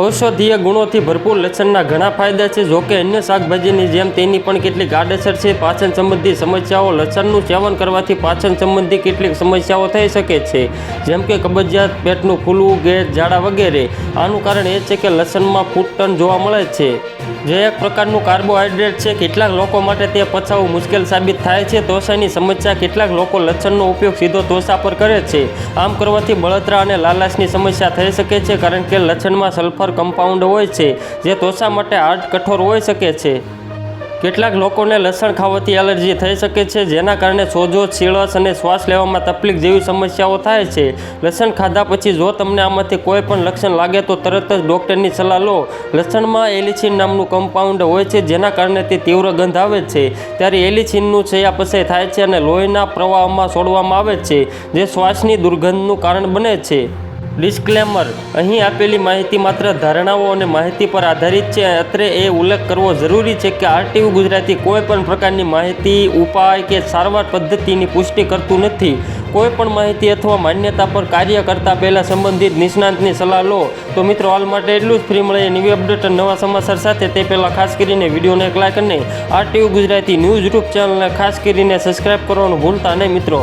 ઔષધીય ગુણોથી ભરપૂર લસણના ઘણા ફાયદા છે. જોકે અન્ય શાકભાજીની જેમ તેની પણ કેટલીક આડઅસર છે. પાચન સંબંધી સમસ્યાઓ લસણનું સેવન કરવાથી પાચન સંબંધી કેટલીક સમસ્યાઓ થઈ શકે છે. જેમ કે કબજિયાત પેટનું ફૂલવું ગેસ ઝાડા વગેરે. આનું કારણ એ છે કે લસણમાં ફૂટટન જોવા મળે છે. જે એક પ્રકારનું કાર્બોહાઈડ્રેટ છે. કેટલાક લોકો માટે તે પચાવવું મુશ્કેલ સાબિત થાય છે. તોસાની સમસ્યા કેટલાક લોકો લસણનો ઉપયોગ સીધો તોસા પર કરે છે. આમ કરવાથી બળતરા અને લાલાશની સમસ્યા થઈ શકે છે. કારણ કે લસણમાં સલ્ફર કમ્પાઉન્ડ હોય છે, જે ત્વચા માટે હાર્ડ કઠોર હોઈ શકે છે. કેટલાક લોકોને લસણ ખાવાથી એલર્જી થઈ શકે છે, જેના કારણે સોજો છીળસ અને શ્વાસ લેવામાં તકલીફ જેવી સમસ્યાઓ થાય છે. લસણ ખાધા પછી જો તમને આમાંથી કોઈ પણ લક્ષણ લાગે તો તરત જ ડૉક્ટરની સલાહ લો. લસણમાં એલિછીન નામનું કમ્પાઉન્ડ હોય છે, જેના કારણે તે તીવ્ર ગંધ આવે છે. ત્યારે એલિસિનનું ચયાપચય થાય છે અને લોહીના પ્રવાહમાં છોડવામાં આવે છે, જે શ્વાસની દુર્ગંધનું કારણ બને છે. ડિસ્ક્લેમર. અહીં આપેલી માહિતી માત્ર ધારણાઓ અને માહિતી પર આધારિત છે. અત્રે એ ઉલ્લેખ કરવો જરૂરી છે કે આરટીયુ ગુજરાતી કોઈ પણ પ્રકારની માહિતી, ઉપાય કે સારવાર પદ્ધતિની પુષ્ટિ કરતું નથી. કોઈ પણ માહિતી અથવા માન્યતા પર કાર્ય કરતા પહેલાં સંબંધિત નિષ્ણાંતની સલાહ લો. તો મિત્રો, હાલ માટે એટલું જ. ફ્રી મળે નવી અપડેટ નવા સમાચાર સાથે. તે પહેલાં ખાસ કરીને વિડીયોને એક લાઈક અને આરટીયુ ગુજરાતી ન્યૂઝ યુટ્યુબ ચેનલને ખાસ કરીને સબસ્ક્રાઈબ કરવાનું ભૂલતા નહીં મિત્રો.